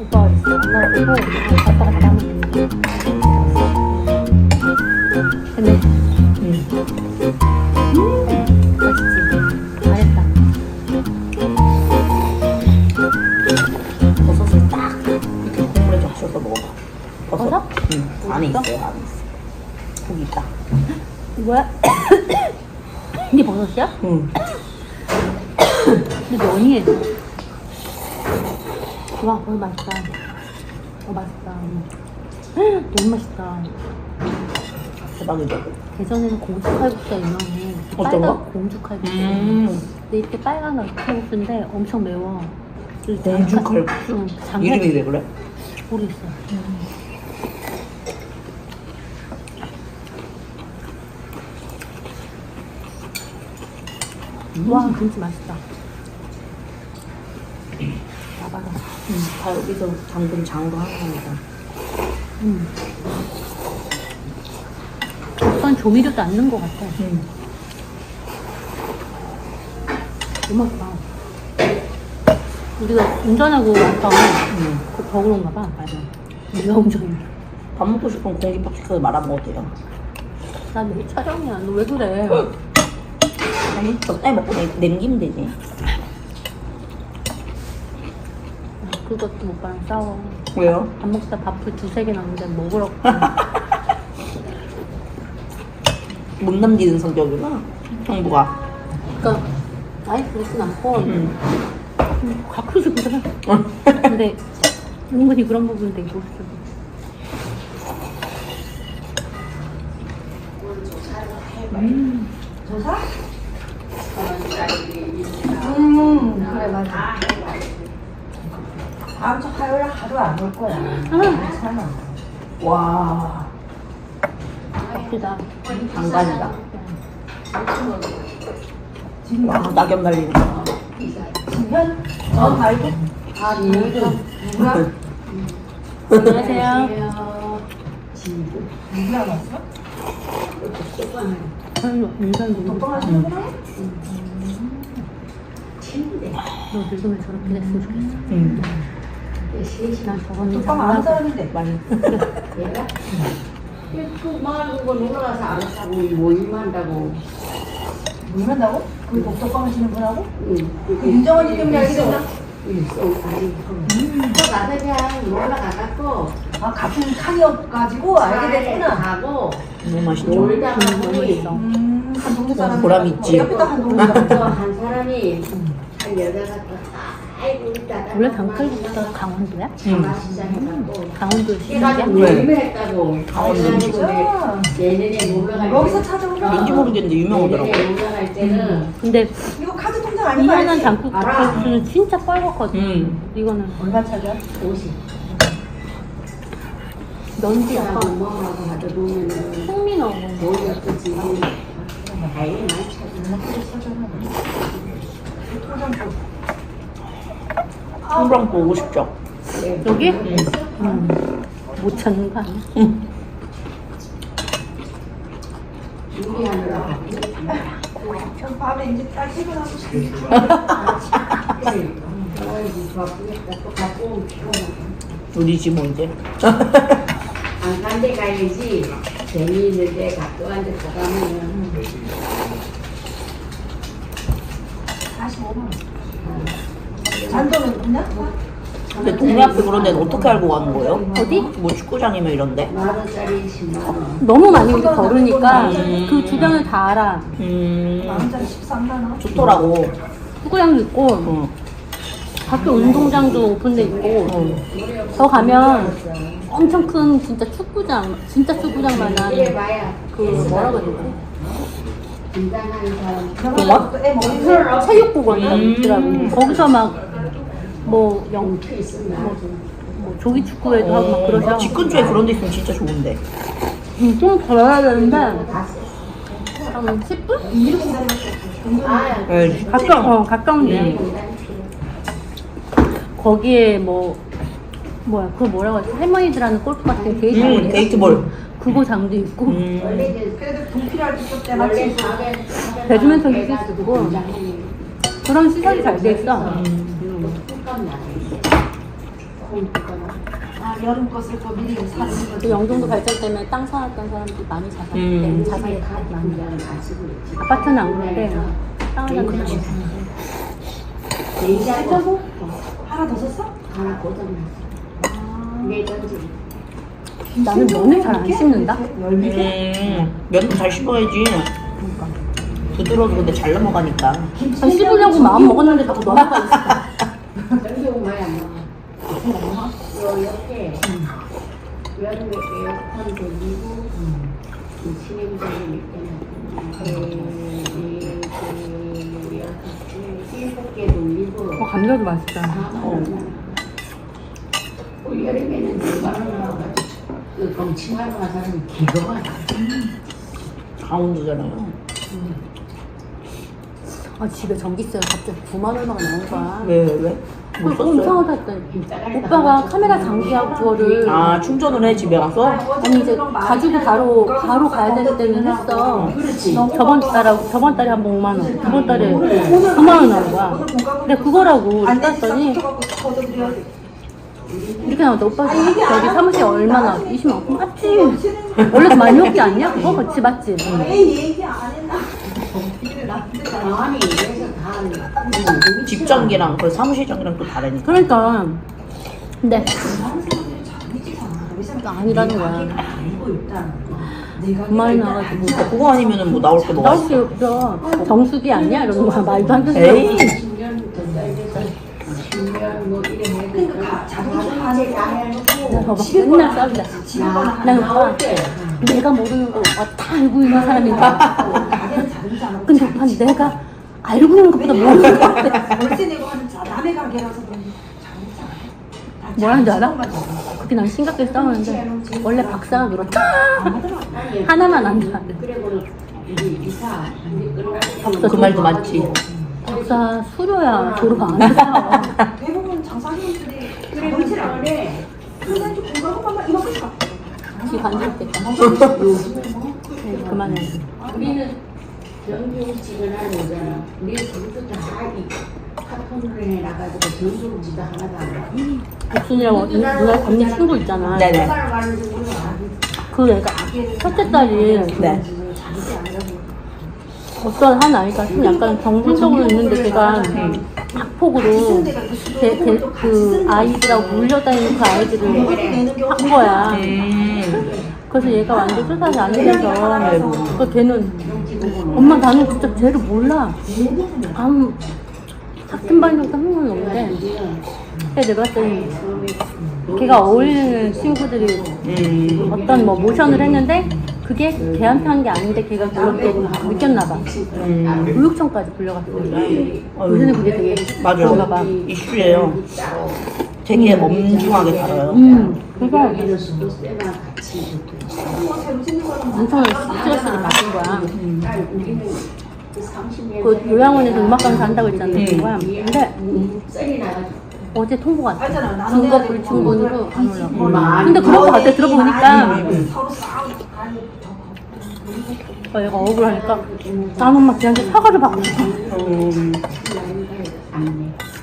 오빠가 있어. 엄마가 보고 갔다 갔다 하면 돼. 근데 응. 맛있지? 잘했다. 버섯을 딱 이렇게 국물에 적셔서 먹어봐. 버섯? 응. 안에 있어? 있어요. 안에 있어. 고기 있다. 뭐야? 이게 버섯이야? 응. 근데 면이 와 너무 맛있다 어 맛있다 너무 맛있다 대박이죠. 대전에는 공주 칼국수가 유명해 어떤 빨간 거? 공주 칼국수 음. 근데 이렇게 빨간 칼국수인데 엄청 매워 공주 칼국수? 응, 장칼 이름이 왜 그래? 모르겠어 와 김치 맛있다 응. 다 여기서 담근 장도 하나입니다. 음. 약간 조미료도 안 넣은 것 같아. 응. 너무 맛있다. 우리가 운전하고 와서 응. 그더 그런가 봐. 맞아. 네가 운전해. 밥 먹고 싶으면 공깃밥 시켜서 말아 먹어도 돼요. 나 내일 촬영이야. 너 왜 그래? 아니, 적당히 먹고 내, 남기면 되지. 아, 그것도 오빠랑 싸워. 왜요? 밥 먹다 밥을 두세 개 남는데 먹으라고. 못 남기는 성격이구나. 형부가. 그러니까 아예 그렇진 않고 응. 음, 가끔씩 그래. 근데 은근히 그런 부분 되게 멋있어. 음, 그래, 맞아. 다음 주 화요일 하루 안 올 거야. 괜찮아. 와. 아프다. 장관이다. 와, 낙엽 날리는 거. 지면? 저 말고? 아, 누구야? 안녕하세요. 누구야 왔어? 아유, 인간 너무 오빠가 하시는 거야? 너 늙으면 저렇게 됐으면 좋겠어. 응. 난 저런 인상 오빠가 안 하고. 사람인데. 많이. 얘가? 그만 그거 놀러 가서 안 했다고 뭐 일만다고 물만다고? 그 독서방 하시는 분하고? 응. 그 윤정원이 때문에 알게 됐나? 있어 아니 또 나서 그냥 놀러 가갖고 아, 같은 칸이어가지고 알게 됐구나. 가고 너무 맛있죠? 놀다가 너무 보니. 음, 한 동네 사람. 보람 있지. 옆에다 한 동네 사람. 또한 사람이 한 아이고 있다가 원래 강칼국수가 강원도야? 가마시장 해갖고 강원도? 왜? 유명했다고 강원도 진짜? 여기서 때 찾아오면 왠지 모르겠는데 유명하더라고. 갈 때는 근데 이거 카드 통장 아닌 거 이만한 알지? 장국국수는 진짜 뻘겋거든. 음. 이거는 얼마 차지야? 50 넌지 약간 엄마하고 가도. 머리 아프지 다행히 많이 찾아 통장 좀. 형부랑 보고 싶죠? 여기? 음. 못 찾는 거 아니야? 응. 이제 딸 퇴근하고 갖고 우리지 뭐 이제. 안 간 데 가야지 재미있는데 가까운 데 가가면은 45만 원. 잔돈은 있나? 근데 동네 앞에 그런 데는 어떻게 알고 가는 거예요? 어디? 뭐 축구장이면 이런데? 만원짜리 10만원 너무 많이 우리 걸으니까 음. 그 주변을 다 알아. 음. 만원짜리 13만 원. 좋더라고. 축구장도 있고 응. 학교 운동장도 오픈돼 있고 더 가면 엄청 큰 진짜 축구장, 진짜 축구장만한 그 뭐라고 해야 되지? 동원? 애 머리 체육복원이라고 음. 있더라고. 거기서 막 뭐 영, 그 있으면 아주 뭐 조기 축구회도 하고 막 그러죠. 집 근처에 그런 데 있으면 진짜 좋은데. 음, 좀 걸어야 되는데 한 10분? 아 네. 가까, 어, 가까운데 음. 거기에 뭐 뭐야 그거 뭐라고 하지? 할머니들 하는 골프 같은 게이트 음, 게이트볼. 그거 장도 있고 음. 원래 이제 그래도 불필요할 때때 원래 맞지? 400 배드민턴 있을 수 있고. 그런 시설이 잘 돼 있어. 아 여름 거쓸거 미리 사는 거. 그 영종도 발전 때문에 땅 사놨던 사람들이 많이 자산, 음. 자산이 다 많이. 아파트는 안 그런데 땅을 사는 사람이 내자고 하나 더 썼어? 하나 고장났어. 내 던지. 나는 면을 잘 안 씹는다. 음, 면도 잘 씹어야지. 부드러워서 근데 잘 넘어가니까. 안 씹으려고 마음 먹었는데 자꾸 넘어가 있어. 뭐. 요 옆에 여름에 에어컨 돌리고 진행자를 있잖아. 일곱 개 돌리고 어, 감자도 맛있다. 올 여름에는 누가 나와가지고 그간 사람이 기가 막혀. 강원도잖아요. 아, 집에 전기세가 갑자기 9만 얼마가 나온 거야. 왜, 왜? 썼어요? 이상하다 했더니 오빠가 카메라 장비하고 그거를 아, 충전을 해, 집에 가서? 아니 이제 가지고 바로 바로 가야 되는 때는 했어. 그렇지. 저번 달에 저번 달에 한 번 5만 원, 이번 달에 9만 원 나온 거야. 근데 그거라고 안 이렇게 나왔다. 오빠 저기 사무실 얼마나? 20만 원. 맞지? 원래 더 많이 먹지 않냐? 그거 그치 맞지? 얘기 안 했나? 아니 다집 전기랑 그 사무실 전기랑 또 다르니까. 그러니까 근데 또 아니라는 거야. 9만 원 나가지고 그거 아니면은 뭐 나올 게 뭐가 나올 있어. 게 없어. 정수기 아니야? 이러는 거야. 말도 안 되는 에이. 소리. 10년 더 살면서 10년 뭐 이래 해도 그러니까 봐봐. 맨날 싸우자. 하나 오빠 내가 모르는 거 다 알고 있는 하고 근데 오빠 내가 알고 있는 것보다 모르는 거 같아. 월세 내고 하는 자 남의 가게라서 그런지. 다 뭐라는지 알아? 그렇게 난 심각하게 싸우는데 원래 박사가 그렇다. 하나만 안다. 끝나고 그 말도 맞지. 박사 수료야 졸업 안 했어. 대부분 장사님들이 그래 자동차를 안 해. 그래 그냥 좀 공부하고 이만큼 가. 지 간지럽겠다. 네, 그만해. 우리는 정규직은 안 오잖아 우리 그것도 다이 카톤으로 해놔가지고 정규직도 하나도 안 와. 육순이라고 누나 언니 친구 있잖아. 네네. 그 애가 첫째 딸이 네. 어떤 한 아이가 좀 약간 정신적으로 있는데 걔가 학폭으로 걔, 걔, 그 아이들하고 물려다니는 그 아이들을 한 거야. 음. 그래서 얘가 완전 수사이 안 되면서 그 걔는 엄마 나는 진짜 쟤를 몰라. 아무 같은 반이랑도 한 번은 없는데 근데 내가 봤더니 걔가 어울리는 친구들이 음. 어떤 뭐 모션을 했는데 그게 걔한테 한 게 아닌데 걔가 그렇게 느꼈나 봐. 음. 교육청까지 불려갔어요. 요새는 그게 되게 맞아요. 그런가 봐. 이슈예요. 되게 엄중하게 다뤄요. 음, 그래서 엄청 스트레스를 받은 거야. 그 30년 그 요양원에서 음악 강사 한다고 했잖아, 그 친구가. 근데 어제 통보가 증거 불충분으로 안. 많이 근데 그런 거 같아, 들어보니까. 어, 얘가 억울하니까 나는 막 걔한테 사과를 받고 싶어.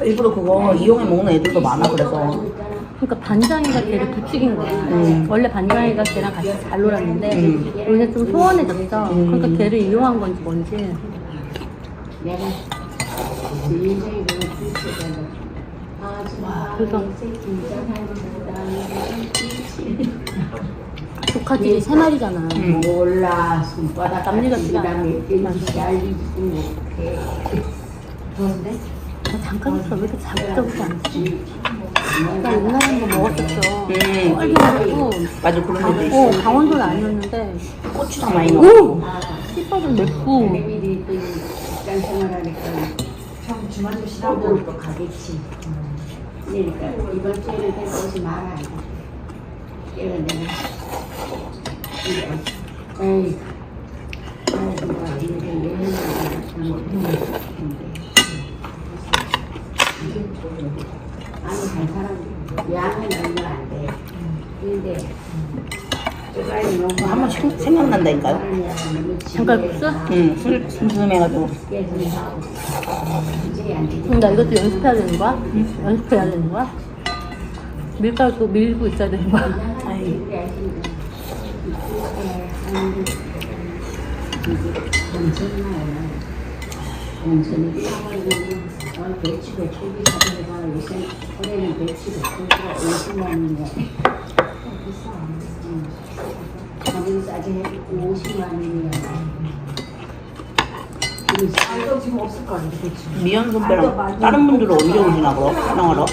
음. 일부러 그거 이용해 먹는 애들도 많아, 그래서. 그러니까 반장이가 걔를 부추긴 거야. 원래 반장이가 걔랑 같이 잘 놀았는데 음. 요새 좀 소원해졌어. 그러니까 걔를 이용한 건지 뭔지. 아줌마 그래서 조카들이 세 마리잖아. 몰라 손바닥 남일 같지가 않아. 그런데 나 잠깐 있어 왜 이렇게 자극적이지 않지? 나 옛날에 한번 먹었었어. 음. 빨개가지고. 맞아, 그런 어, 있어. 강원도는 아니었는데. 고추장 많이 넣고. 오! 씹어도 맵고. 주말 쉬라고 가겠지 그러니까 이번 주에는 내가 오지 마라 그래서 내가 이래 에이 아이고가 이렇게 여행을 아니 잘 사람 양은 얼마 안돼 근데 빨리 너무 한 번씩 생각난다니까요. 장칼국수? 응, 술 슴슴해가지고. 그럼 나 이것도 연습해야 되는 거야? 연습해야 되는 거야? 밀가루 밀고 있어야 되는 거야. 아이, 온 어, 배추가 초기 사들어가 요새 올해는 배추가 초기가 50만 원이야. 비싸. 응. 가격이 싸게 해주고 50만 원이야. 아 이거 지금 없을 거 아니야 그치? 미연 선배랑 다른 분들은 언제 오시나 그럼? 촬영하러?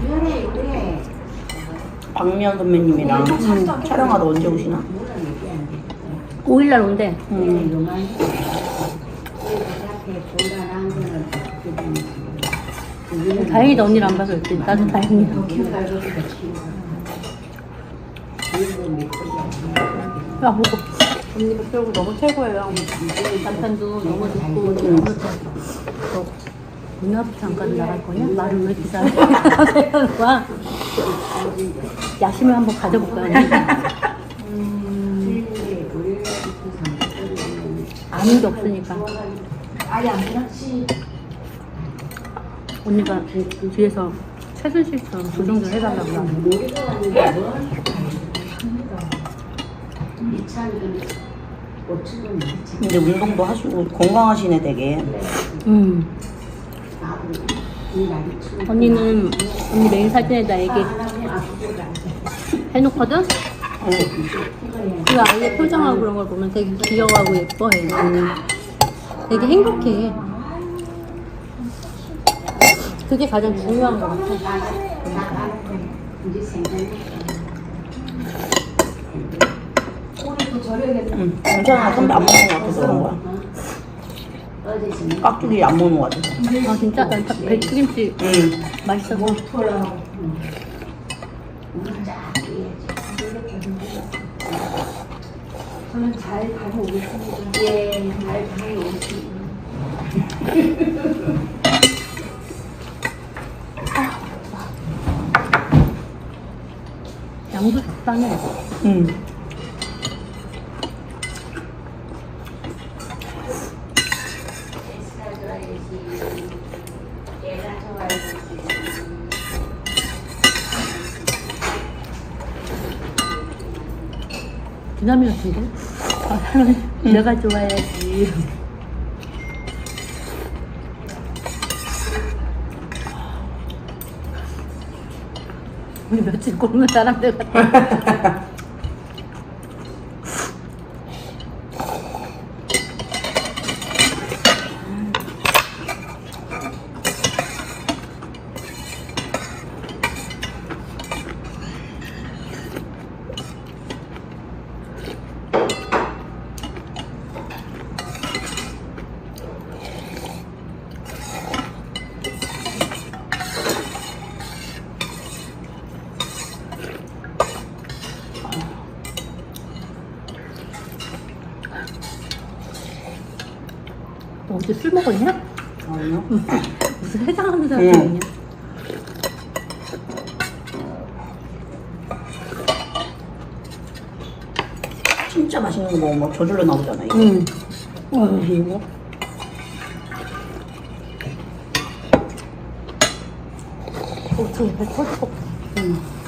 그래 그래. 박미연 선배님이랑 촬영하러 언제 오시나? 뭐라 얘기하는데. 5일날 온대. 음. 요 만 앞에 그게 다행이다 언니를 안 봐서 그랬지. 나도 보게. 야 먹어. 언니가 빼고 너무 최고예요. 남편도 너무 좋고. 눈 아프지 않까지 나갈 거냐? 말을 왜 이렇게 잘해? 하는 거야. 야심을 한번 가져볼까? 아는 게 없으니까. 아예 안 되나? 언니가 뒤에서 최순실처럼 조정 좀 해달라고 나. 근데 운동도 하시고 건강하시네 되게. 음. 언니는 언니 매일 사진에다 얘기 해놓거든? 응. 그 아이의 표정하고 그런 걸 보면 되게 귀여워하고 예뻐해. 되게 행복해. 그게 가장 중요한 것 같아. 응. 괜찮아 선배 안 먹는 것 같아서 그런 거야. 깍두기 안 먹는 것 같아서. 아 진짜 난딱 배추김치 응. 맛있어서 저는 잘 다녀오겠습니다 예, 잘 다녀오시. 양도 적당해. 응. 같은데? 아, 내가 좋아야지. 며칠 굶는 사람들 같아. 먹었냐? 아니요. 무슨 해장하는 사람이 응. 있냐? 진짜 맛있는 거 먹으면 저절로 나오잖아 이거. 응. 어, 이거. 어, 저기 배 터질 것 같아. 응.